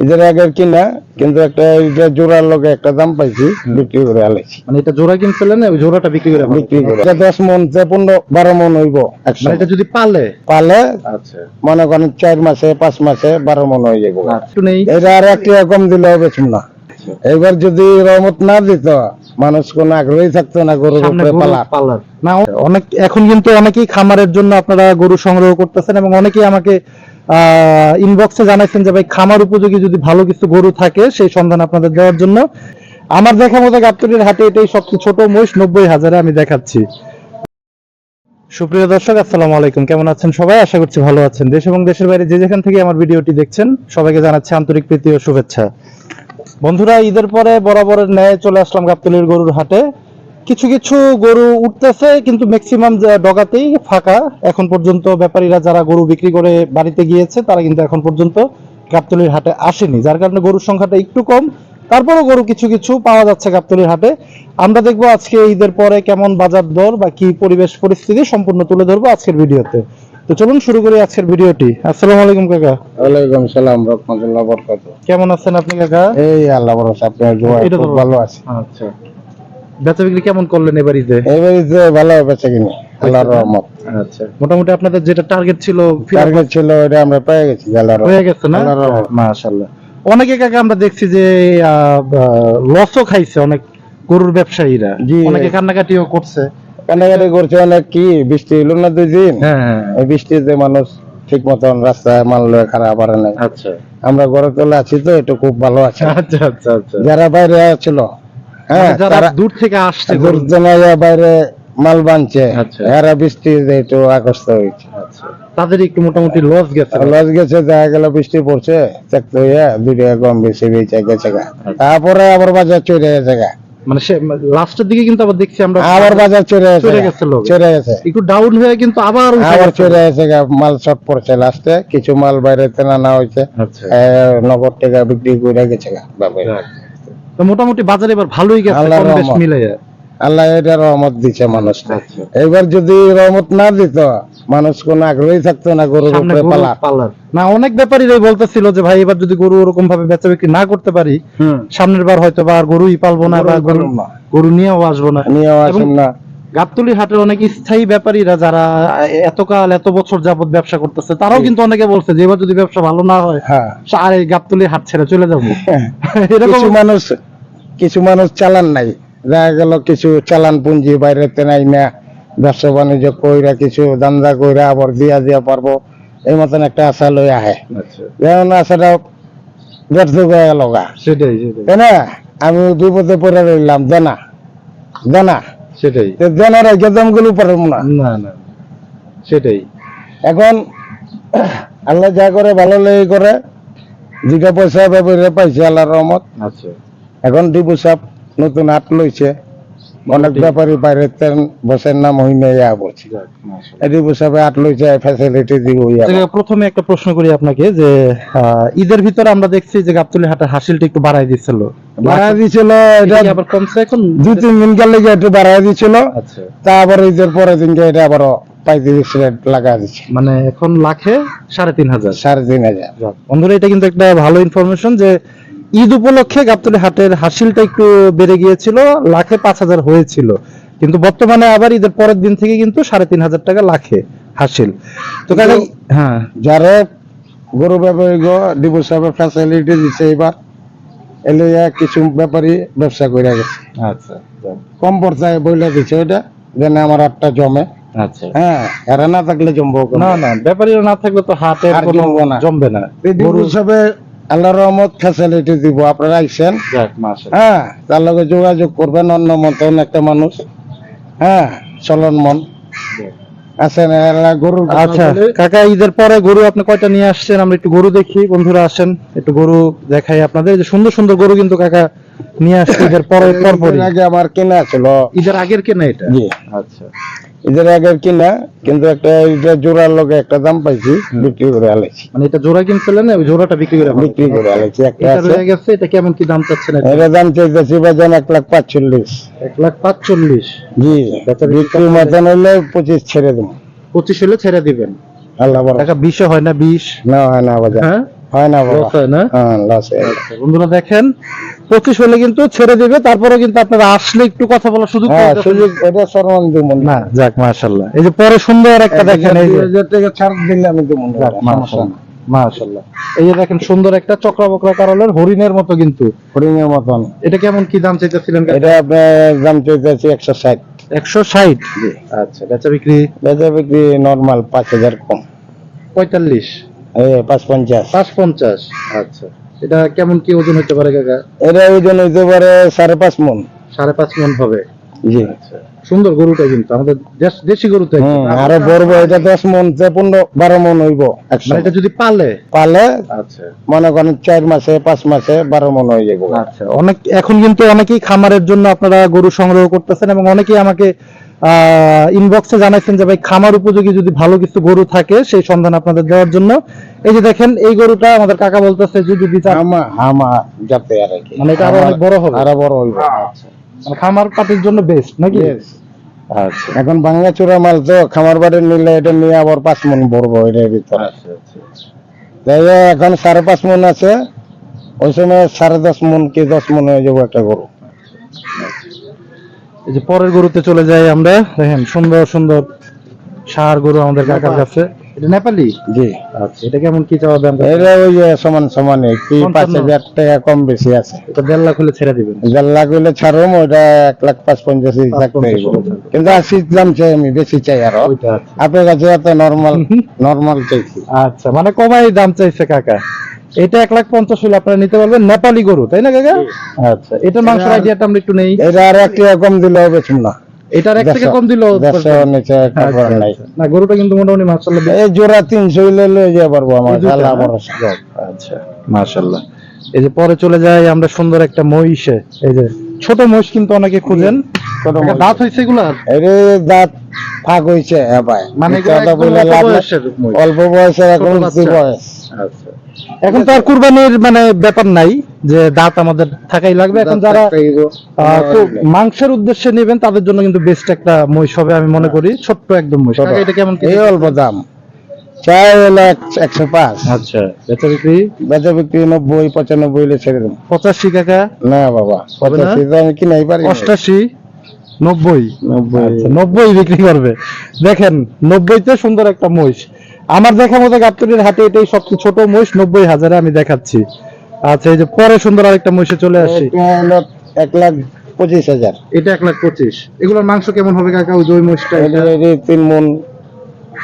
এদের আগের কিনা কিন্তু একটা এটা জোড়ার লগে একটা দাম পাইছি বিক্রি করে আলাইছি। মানে এটা জোড়া কিনছিলেন ওই জোড়াটা বিক্রি করে বিক্রি করে। এটা দশ মন থেকে পনেরো বারো মন হইব মানে এটা যদি পালে? পালে আচ্ছা। মনে করেন চার মাসে পাঁচ মাসে বারো মন হয়ে যাব এটা আর এক টাকা কম দিলেও বেচুম না। এবার যদি রহমত না দিত মানুষ কোনো আগ্রহী থাকতো না গরু পালা পালার। না অনেক এখন কিন্তু অনেকেই খামারের জন্য আপনারা গরু সংগ্রহ করতেছেন এবং অনেকেই আমাকে ইনবক্সে জানাইছেন যে, ভাই, খামার উপযোগী যদি ভালো কিছু গরু থাকে, সেই সন্ধান আপনাদের দেওয়ার জন্য। আমার দেখা মতো গাবতলির হাটে এটাই সবচেয়ে ছোট মহিষ, নব্বই হাজারে আমি দেখাচ্ছি। সুপ্রিয় দর্শক, আসসালামু আলাইকুম। কেমন আছেন সবাই? আশা করছি ভালো আছেন। দেশ এবং দেশের বাইরে যে যেখান থেকে আমার ভিডিওটি দেখছেন, সবাইকে জানাচ্ছি আন্তরিক প্রীতি ও শুভেচ্ছা। বন্ধুরা, ঈদের পরে বরাবরের ন্যায় চলে আসলাম গাবতলির গরুর হাটে। কিছু কিছু গরু উঠতেছে কিন্তু ম্যাক্সিমাম ডগাতেই ফাঁকা। এখন পর্যন্ত ব্যাপারীরা যারা গরু বিক্রি করে বাড়িতে গিয়েছে তারা কিন্তু এখন পর্যন্ত গাবতলির হাটে আসেনি। যার কারণে গরুর সংখ্যাটা একটু কম। তারপরও গরু কিছু কিছু পাওয়া যাচ্ছে গাবতলির হাটে। আমরা দেখব আজকে ঈদের পরে কেমন বাজার দর বা কি পরিবেশ পরিস্থিতি সম্পূর্ণ তুলে ধরবো আজকের ভিডিওতে। তো চলুন শুরু করি আজকের ভিডিওটি। আসসালামু আলাইকুম কাকা। ওয়ালাইকুম সালাম রহমতুল্লাহ বরকাত কেমন আছেন আপনি কাকা? এই আল্লাহ ভরসা আপনার তো ভালো আছে। আচ্ছা। বেচা বিক্রি কেমন করলেন এবার ঈদে এবারে যে ভালো বেঁচে কিনি আল্লাহর রহমত। আচ্ছা। মোটামুটি আপনাদের যেটা টার্গেট ছিল টার্গেট ছিল ওটা আমরা পেয়ে গেছি আল্লাহর হয়ে গেছে না? আল্লাহর রহমত। মাশাআল্লাহ। অনেকে কাকা আমরা দেখছি যে লসও খাইছে অনেক গরুর ব্যবসায়ীরা। অনেকে কান্নাকাটিও করছে। কান্নাকাটি করছে অনেক কি বৃষ্টি হলো না দুই দিন? হ্যাঁ হ্যাঁ এই বৃষ্টিতে মানুষ ঠিক মতন রাস্তায় মাল লয়ে খারাপ পারে না আচ্ছা। আমরা ঘরে তোলে আছি তো এটা খুব ভালো আছে। আচ্ছা আচ্ছা আচ্ছা। যারা বাইরে ছিল হ্যাঁ মানে যারা দূর থেকে আসছে বাইরে মাল বানছে আচ্ছা। এরা বৃষ্টি একটু হয়েছে আচ্ছা তাদের একটু মোটামুটি লস গেছে লস গেছে দেখা গেল বৃষ্টি পড়ছে চেকতে হইয়া দুই টাকা কম বেশি বেচে গেছে গা তারপরে আবার বাজার চড়ে গেছে মানে সে লাস্টের দিকে কিন্তু আবার দেখছি আমরা আবার বাজার চড়ে গেছে গা। গেছে লোক। চড়ে গেছে একটু ডাউন হয়ে কিন্তু আবার আবার। চড়ে গেছে মাল সব পড়ছে লাস্টে কিছু মাল বাইরে নানা হয়েছে আচ্ছা এ, নগদ টাকা বিক্রি করে গেছে গা। তো মোটামুটি বাজারে এবার ভালোই গেছে কম বেশ মিলে আল্লাহ এটা রহমত দিছে মানুষকে আচ্ছা। এবার যদি রহমত না দিত মানুষ কোনো আগ্রহী থাকতো না গরুর উপরে গরু পালা। না অনেক ব্যাপারীরাই বলতেছিল যে ভাই এবার যদি গরু ওরকম ভাবে বেচা বিক্রি না করতে পারি সামনের বার হয়তো বা আর গরুই পালবো না বা গরু গরু নিয়েও আসব না। নিয়েও আসুন এবং না। গাবতলি হাটের অনেক স্থায়ী ব্যাপারীরা যারা এতকাল এত বছর যাবত ব্যবসা করতেছে তারাও কিন্তু অনেকে বলছে যে এবার যদি ব্যবসা ভালো না হয় হ্যাঁ। আর এই গাবতলি হাট ছেড়ে চলে যাব। এরকম মানুষ কিছু মানুষ চালান নাই। দেখা গেল কিছু চালান পুঞ্জি বাইরেতে নাই না ব্যবসা বাণিজ্য কইরা কিছু দান্দা কইরা আবার দিয়া দিয়া পারব এই মতন একটা আশা লই আহে। আচ্ছা। যেমন আশাটা ব্যর্থ হয়ে গেল গা। সেটাই তাই না? আমি বিপদে পড়ে রইলাম দেনা দেনা। সেটাই। তো দেনার গেদামগুলো পারব না। না না সেটাই। এখন আল্লাহ যা করে ভালো লেগে করে যেটা পয়সা ব্যাপারে পাইছে আল্লাহর রহমত। আচ্ছা। এখন ডিবু সাপ নতুন হাট লইছে। অনেক ব্যাপারী বাইরে বসের নাম হইনে ইয়া বলছি। ডিবু সাপে হাট লইছে ফ্যাসিলিটি দিব প্রথমে একটা প্রশ্ন করি আপনাকে যে ঈদের ভিতরে আমরা দেখছি যে গাবতলি হাটের হাসিলটা একটু বাড়াই দিচ্ছিল। বাড়াই দিছিল এটা আবার কমছে এখন? দুই তিন দিন একটু বাড়াই দিছিল। আচ্ছা। তারপর ঈদের পরের দিনকে এটা আবারও পঁয়ত্রিশ রেট লাগা দিচ্ছে মানে এখন লাখে সাড়ে তিন হাজার। সাড়ে তিন হাজার। বন্ধুরা এটা কিন্তু একটা ভালো ইনফরমেশন যে ঈদ উপলক্ষে গাবতলি হাটের হাসিলটা একটু বেড়ে গিয়েছিল লাখে পাঁচ হাজার হয়েছিল। কিন্তু বর্তমানে আবার ঈদের পরের দিন থেকে কিন্তু সাড়ে তিন হাজার টাকা লাখে হাসিল। তো কাজে হ্যাঁ। যারা গরু গো ডিবু সাহেবের ফ্যাসিলিটি দিছে এবার এলে কিছু ব্যাপারী ব্যবসা করে গেছে। আচ্ছা। কম পর্যায়ে বইলে দিচ্ছে ওইটা যেন আমার আটটা জমে। আচ্ছা। হ্যাঁ এরা না থাকলে জমবো না না ব্যাপারীরা না থাকলে তো না। জমবে না। ডিবু সাহেবে আল্লাহ রহমত ফ্যাসিলিটি দিব আপনারা আইসেন। এক মাস হ্যাঁ তার লগে যোগাযোগ করবেন অন্য মতন একটা মানুষ। হ্যাঁ চলন মন। আছেন গরুর কথা আচ্ছা কাকা ঈদের পরে গরু আপনি কয়টা নিয়ে আসছেন? আমরা একটু গরু দেখি বন্ধুরা আসেন একটু গরু দেখাই আপনাদের। যে সুন্দর সুন্দর গরু কিন্তু কাকা নিয়ে আসছে ঈদের পরে পরপরই। আগে আমার কিনা ছিল। ঈদের আগের কেনা এটা? জি। আচ্ছা। এদের আগের কিনা কিন্তু একটা এটা জোড়ার লগে একটা দাম পাইছি বিক্রি করে আলাইছি। মানে এটা জোড়া কিনছিলেন ওই জোড়াটা বিক্রি করে বিক্রি করে আলাইছি একটা আছে। রয়ে গেছে এটা কেমন কি দাম চাচ্ছেন এটা? এটা দাম চাইতেছি বাজান এক লাখ পাঁচচল্লিশ। এক লাখ পাঁচচল্লিশ। জি বিক্রি মতন হইলে পঁচিশ ছেড়ে দেবো। পঁচিশ হলে ছেড়ে দিবেন। আল্লাহ বড় টাকা বিশে হয় না বিশ? না হয় না বাজার। হ্যাঁ? হয় না লস হয় না। আচ্ছা, বন্ধুরা দেখেন পঁচিশ হলে কিন্তু ছেড়ে দিবে তারপরে কিন্তু আপনারা আসলে একটু কথা বলার সুযোগ হ্যাঁ সুযোগ এটা সরমান দিব না যাক মাশাল্লাহ এই যে পরে সুন্দর একটা দেখেন এই যে টাকা ছাড় দিলে আমি দেবো যাক, সমস্যা মাশাআল্লাহ এই যে দেখেন সুন্দর একটা চক্রা বকরা কারলের হরিণের মতো কিন্তু। হরিণের মতন। এটা কেমন কি দাম চাইতেছিলেন? এটা দাম চাইতেছি একশো ষাট। একশো ষাট। আচ্ছা বেচা বিক্রি বেচা বিক্রি নর্মাল পাঁচ হাজার কম। পঁয়তাল্লিশ। পাঁচ পঞ্চাশ। পাঁচ পঞ্চাশ। আচ্ছা। এটা কেমন কি ওজন হতে পারে কাকা? এটা ওজন হতে পারে সাড়ে পাঁচ মন। সাড়ে পাঁচ মন হবে। জি। সুন্দর গরুটা কিন্তু আমাদের দেশি গরু তো আরও বড়বো এটা দশ মন থেকে পনেরো বারো মন হইব মানে এটা যদি পালে? পালে আচ্ছা। মনে করেন চার মাসে পাঁচ মাসে বারো মন হয়ে যাব আচ্ছা অনেক এখন কিন্তু অনেকেই খামারের জন্য আপনারা গরু সংগ্রহ করতেছেন এবং অনেকেই আমাকে ইনবক্সে জানাইছেন যে ভাই খামার উপযোগী যদি ভালো কিছু গরু থাকে সেই সন্ধান আপনাদের দেওয়ার জন্য। এই যে দেখেন এই গরুটা আমাদের কাকা বলতেছে যদি কি। মানে এটা আরও অনেক বড় হবে? আরও বড় হইব। মানে খামার পাটির জন্য বেস্ট নাকি? আচ্ছা। এখন ভাঙ্গা চূড়া মাল তো খামার বাড়ি নিলে এটা নিয়ে আবার পাঁচ মন ভরবো এটার ভিতরে। তাই এখন সাড়ে পাঁচ মন আছে। ওই সময় সাড়ে দশ মন কি দশ মন হয়ে যাব একটা গরু। এই যে পরের গরুতে চলে যাই আমরা। দেখেন সুন্দর সুন্দর সার গরু আমাদের কাকার কাছে। এটা নেপালি? জি। আচ্ছা এটা কেমন কি চাওয়া দাম এটা ওই যে সমান সমান কি পাঁচ হাজার টাকা কম বেশি আছে। এটা দেড় লাখ হলে ছেড়ে দিবেন। দেড় লাখ ছাড়ুম ওইটা এক লাখ পাঁচ পঞ্চাশ থাকতে। হলে। কিন্তু দাম চাই আমি বেশি চাই আরও। আপনার কাছে এত নর্মাল নর্মাল চাইছি আচ্ছা মানে কমাই দাম চাইছে কাকা। এটা এক লাখ পঞ্চাশ হলে আপনারা নিতে পারবেন নেপালি গরু তাই না কাকা? আচ্ছা এটা মাংসের এটা- আইডিয়াটা আমরা একটু নেই। এটা আর এক টাকা কম দিলেও বেচুন না এটার এক থেকে কম দিল করে নাই। না গরুটা কিন্তু মোটামুটি এই জোড়া তিনশো হইলে লয়ে যেতে পারব আমার আল্লাহ ভরসা আচ্ছা এই যে পরে চলে যায় আমরা সুন্দর একটা মহিষে। এই যে ছোট মহিষ কিন্তু অনেকে খুঁজেন। দাঁত হয়েছে এগুলা? এই দাঁত ফাঁক হইছে হ্যাঁ ভাই। মানে কথা বলে অল্প লাভ। বয়সের বয়সে এখন। বয়স। আচ্ছা এখন তো আর কুরবানির মানে ব্যাপার নাই যে দাঁত আমাদের থাকাই লাগবে। এখন যারা। আহ, খুব মাংসের উদ্দেশ্যে নেবেন তাদের জন্য কিন্তু বেস্ট একটা মহিষ হবে আমি মনে করি ছোট্ট একদম মহিষ। এটা কেমন কি এই অল্প দাম। হলো এক- একশো পাঁচ। আচ্ছা বেচা বিক্রি? বেচা বিক্রি নব্বই পঁচানব্বই হলে ছেড়ে দেবো। পঁচাশি কাকা? না বাবা? পঁচাশি তো আমি কিনাই পারি অষ্টাশি? নব্বই? নব্বই। আচ্ছা, নব্বই বিক্রি করবে। দেখেন নব্বইতে সুন্দর একটা মহিষ। আমার দেখা মতো গাবতলির হাটে এটাই সবচেয়ে ছোট মহিষ নব্বই হাজারে আমি দেখাচ্ছি। আচ্ছা এই যে পরে সুন্দর আরেকটা মহিষে চলে আসছি এক লাখ পঁচিশ হাজার। এটা এক লাখ পঁচিশ। এগুলোর মাংস কেমন হবে কাকা ওই যে মহিষটা? তিন মন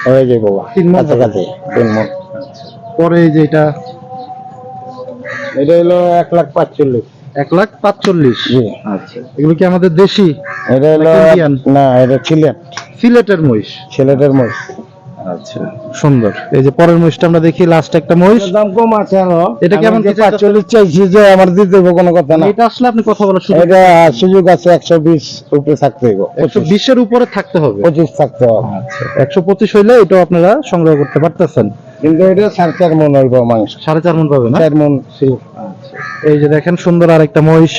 হয়ে যায় বাবা। তিন মণ কাছাকাছি তিন মন। পরে এই যে এটা? এটা হলো এক লাখ পাঁচচল্লিশ। এক লাখ পাঁচচল্লিশ? আচ্ছা এগুলো কি আমাদের দেশি এটা হলো না এটা সিলেট। সিলেটের মহিষ। সিলেটের মোষ আচ্ছা। সুন্দর। এই যে পরের মহিষটা আমরা দেখি লাস্ট একটা মহিষ। দাম কম আছে আরও। এটা কেমন আমি যে কি চাইতেছে? পাঁচচল্লিশ চাইছি যে আমার দিতে হবে কোনো কথা না। এটা আসলে আপনি কথা বলার সুযোগ এটা সুযোগ আছে একশো বিশ উপরে থাকতে হইব। একশো বিশের উপরে থাকতে হবে। পঁচিশ থাকতে হবে। আচ্ছা। একশো পঁচিশ হইলে এটাও আপনারা সংগ্রহ করতে পারতেছেন। কিন্তু এটা সাড়ে চার মন হইব মাংস। সাড়ে চার মন পাবে না? চার মন এই যে দেখেন সুন্দর আর একটা মহিষ।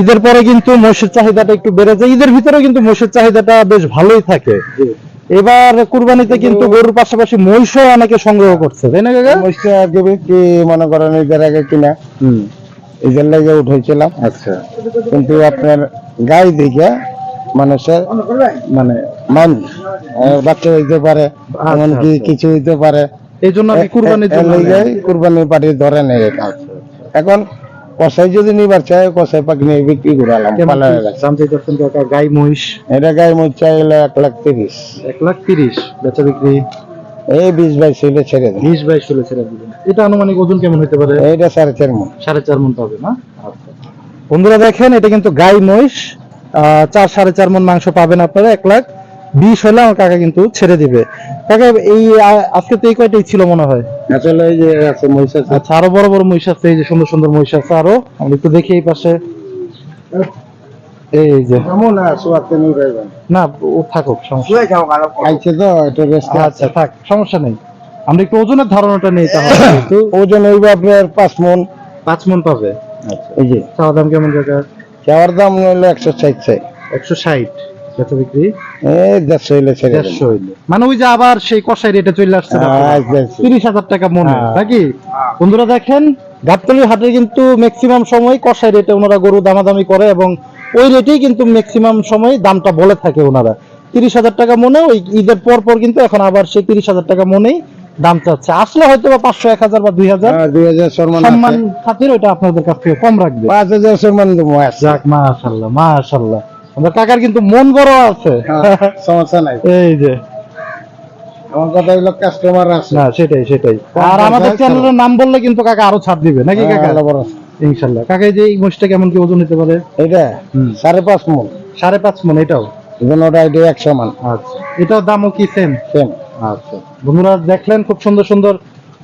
ঈদের পরে কিন্তু মহিষের চাহিদাটা একটু বেড়ে যায় ঈদের ভিতরে কিন্তু মহিষের চাহিদাটা বেশ ভালোই থাকে। এবার কুরবানিতে কিন্তু গরুর পাশাপাশি মহিষও অনেকে সংগ্রহ করছে তাই না কাকা? মহিষটা দেবে কি মনে করেন ঈদের আগে কিনা। ঈদের লেগে উঠেছিলাম আচ্ছা। কিন্তু আপনার গাই দেখে মানুষের মানে মান। বাচ্চা হইতে পারে এমনকি আচ্ছা। কিছু হইতে পারে। এই জন্য আপনি কুরবানির জন্য। কুরবানি পার্টি ধরে নেই এখন কষাই যদি নিবার চায় কষাই পাখি নিয়ে বিক্রি দাম চাইতেছেন কাকা গাই মহিষ? এটা গাই মোট চাইলে এক লাখ তিরিশ। এক লাখ তিরিশ বেচা বিক্রি? এই বিশ বাইশ হইলে ছেড়ে বিশ বাইশ হলে ছেড়ে দিবেন। এটা আনুমানিক ওজন কেমন হতে পারে? এইটা সাড়ে চার মন। সাড়ে চার মন পাবে না? বন্ধুরা দেখেন এটা কিন্তু গাই মহিষ। আহ, চার সাড়ে চার মন মাংস পাবেন আপনারা এক লাখ বিশ হলে আমার কাকা কিন্তু ছেড়ে দিবে। কাকা এই আজকে তো এই কয়টাই ছিল মনে হয়? আসলে এই যে আছে মহিষ আছে। আচ্ছা আরও বড় বড় মহিষ আছে এই যে সুন্দর সুন্দর মহিষ আছে আরও। আমরা একটু দেখি এই পাশে। এই যে। সোয়াতে না ও থাকুক সমস্যা খাইছে তো এটা রেস্ট আচ্ছা থাক সমস্যা নেই। আমরা একটু ওজনের ধারণাটা নেই তাহলে। ওজন হইবে আপনার পাঁচ মন। পাঁচ মন পাবে। এই যে চাওয়া দাম কেমন কাকা চাওয়ার দাম হইল একশো ষাট চাই। একশো ষাট। বেচা বিক্রি? দেড়শো হইলে ছেড়ে দেড়শো হইলে। মানে ওই যে আবার সেই কষাই রেটে চলে আসছে হ্যাঁ, তিরিশ হাজার টাকা মনে হ্যাঁ। নাকি? বন্ধুরা দেখেন গাবতলির হাটে কিন্তু ম্যাক্সিমাম সময় কষাই রেটে ওনারা গরু দামাদামি করে এবং ওই রেটেই কিন্তু ম্যাক্সিমাম সময় দামটা বলে থাকে ওনারা। তিরিশ হাজার টাকা মনে ওই ঈদের পর পর কিন্তু এখন আবার সেই তিরিশ হাজার টাকা মনেই দাম চাচ্ছে। আসলে হয়তো বা পাঁচশো এক হাজার বা দুই হাজার। হ্যাঁ, দুই হাজার সম্মান খাতির ওইটা আপনাদের কাছ থেকে কম রাখবে। পাঁচ হাজার সম্মান দেবো মাশাল্লাহ মাশাল্লাহ। কাকার কিন্তু মন বড় আছে। হ্যাঁ, সমস্যা নাই। এই যে। আমার কথা কাস্টমার আছে। না সেটাই সেটাই। আর আমাদের চ্যানেলের নাম বললে কিন্তু কাকা আরও ছাড় দিবে। নাকি হ্যাঁ, কাকা। ইনশাল্লাহ। কাকা এই যে এই মোষটা কেমন কি ওজন হতে পারে? এটা? সাড়ে পাঁচ মন। সাড়ে পাঁচ মন এটাও? ওটা এটা আচ্ছা। এটার দামও কি সেম সেম আচ্ছা। বন্ধুরা দেখলেন খুব সুন্দর সুন্দর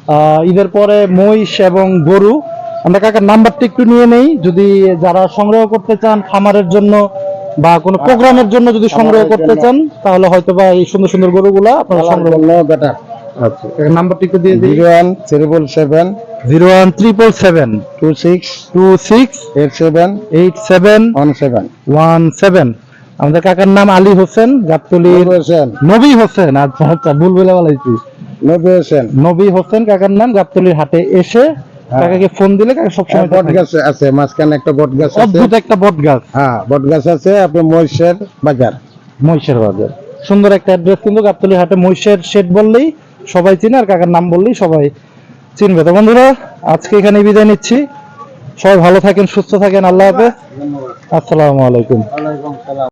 আহ, ঈদের পরে মহিষ এবং গরু। আমরা কাকার নাম্বারটা একটু নিয়ে নেই। যদি যারা সংগ্রহ করতে চান খামারের জন্য বা কোনো প্রোগ্রামের জন্য যদি সংগ্রহ করতে চান তাহলে হয়তো বা এই সুন্দর সুন্দর গরুগুলা আপনারা সংগ্রহ বেটা একটু দিয়ে দিই। Zero one triple seven zero one triple seven two six two six eight seven eight seven one seven one seven আমাদের কাকার নাম আলী হোসেন গাবতলির হোসেন। নবী হোসেন আচ্ছা আচ্ছা ভুল বলে বলাইছি। নবী হোসেন। নবী হোসেন কাকার নাম গাবতলির হাটে এসে। কাকাকে ফোন দিলে কাকা সবসময় বট গাছ আছে মাঝখানে একটা বট গাছ আছে। অদ্ভুত একটা বট গাছ। হ্যাঁ বট গাছ আছে আপনি মহিষের বাজার। মহিষের বাজার। সুন্দর একটা অ্যাড্রেস কিন্তু গাবতলির হাটে মহিষের শেড বললেই সবাই চিনে আর কাকার নাম বললেই সবাই চিনবে। তো বন্ধুরা আজকে এখানে বিদায় নিচ্ছি। সবাই ভালো থাকেন সুস্থ থাকেন আল্লাহ হাফেজ। আসসালামু আলাইকুম।